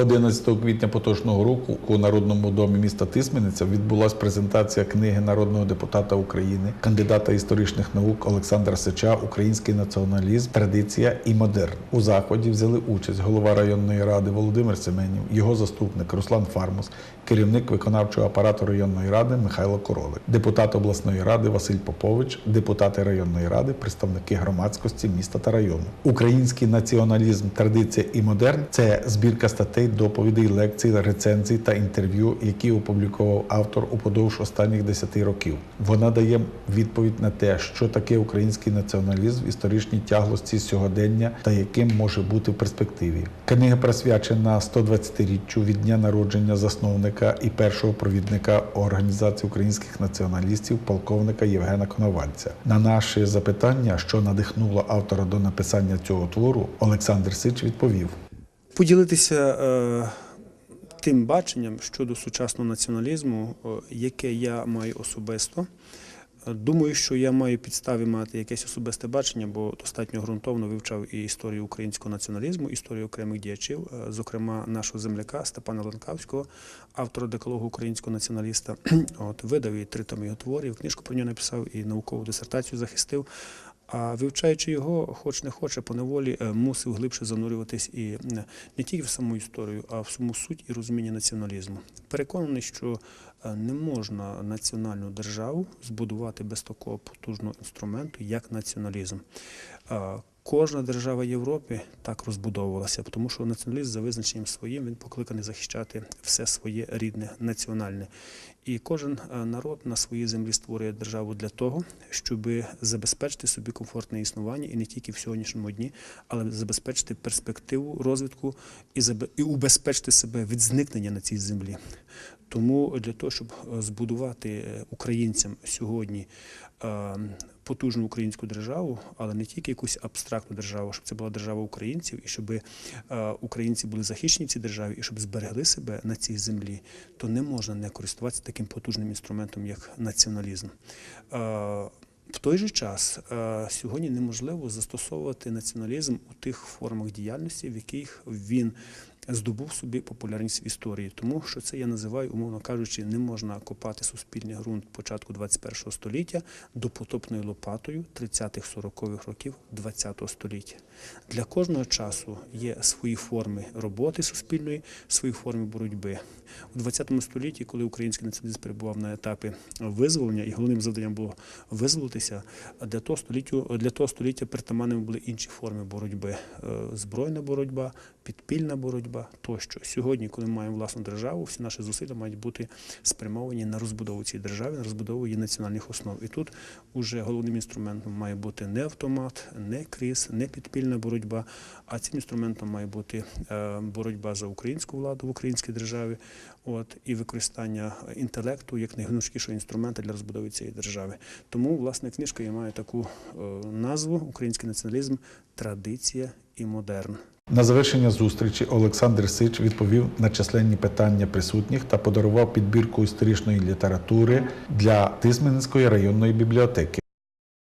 11 квітня поточного року у Народному домі міста Тисмениця відбулася презентація книги народного депутата України, кандидата історичних наук Олександра Сича Український націоналізм, традиція і модерн. У заході взяли участь голова районної ради Володимир Семенів, його заступник Руслан Фармус, керівник виконавчого апарату районної ради Михайло Королик, депутат обласної ради Василь Попович, депутати районної ради, представники громадськості міста та району. Український націоналізм, традиція і модерн це збірка статей, доповідей, лекцій, рецензій та інтерв'ю, які опублікував автор упродовж останніх 10 років. Вона дає відповідь на те, що таке український націоналізм в історичній тяглості сьогодення та яким може бути в перспективі. Книга присвячена 120-річчю від дня народження засновника і першого провідника організації українських націоналістів, полковника Євгена Коновальця. На наше запитання, що надихнуло автора до написання цього твору, Олександр Сич відповів. Поділитися е, тим баченням щодо сучасного націоналізму, е, яке я маю особисто. Е, Думаю, що я маю підстави мати якесь особисте бачення, бо достатньо ґрунтовно вивчав і історію українського націоналізму, історію окремих діячів, зокрема нашого земляка Степана Ланкавського, автора декалогу українського націоналіста. От видав і три там його творів, книжку про нього написав і наукову дисертацію захистив. А вивчаючи його, хоч не хоче, поневолі е, мусив глибше занурюватись і не тільки в саму історію, а в саму суть і розуміння націоналізму. Переконаний, що е, не можна національну державу збудувати без такого потужного інструменту, як націоналізм. Кожна держава Європи так розбудовувалася, тому що націоналізм за визначенням своїм він покликаний захищати все своє рідне національне. І кожен е, народ на своїй землі створює державу для того, щоб забезпечити собі комфортне існування і не тільки в сьогоднішньому дні, але забезпечити перспективу розвитку і і себе від зникнення на цій землі. Тому для того, щоб е, збудувати е, українцям сьогодні е, потужну українську державу, але не тільки якусь абстрактну державу, щоб це була держава українців, і щоб українці були захищені в цій державі, і щоб зберегли себе на цій землі, то не можна не користуватися таким потужним інструментом, як націоналізм. В той же час сьогодні неможливо застосовувати націоналізм у тих формах діяльності, в яких він здобув собі популярність в історії, тому що це я називаю, умовно кажучи, не можна копати суспільний ґрунт початку 21 століття допотопною лопатою 30-40-х років 20 століття. Для кожного часу є свої форми роботи суспільної, свої форми боротьби. У 20 столітті, коли український націоналізм перебував на етапі визволення, і головним завданням було визволитися, для того століття, для того століття притаманними були інші форми боротьби: Е, збройна боротьба, підпільна боротьба тощо. Сьогодні, коли ми маємо власну державу, всі наші зусилля мають бути спрямовані на розбудову цієї держави, на розбудову її національних основ. І тут уже головним інструментом має бути не автомат, не кріс, не підпільна боротьба, а цим інструментом має бути е, боротьба за українську владу в українській державі, от і використання інтелекту як найгнучкішого інструмента для розбудови цієї держави. Тому власне книжка і має таку е, назву Український націоналізм, традиція і модерн. На завершення зустрічі Олександр Сич відповів на численні питання присутніх та подарував підбірку історичної літератури для Тисменської районної бібліотеки.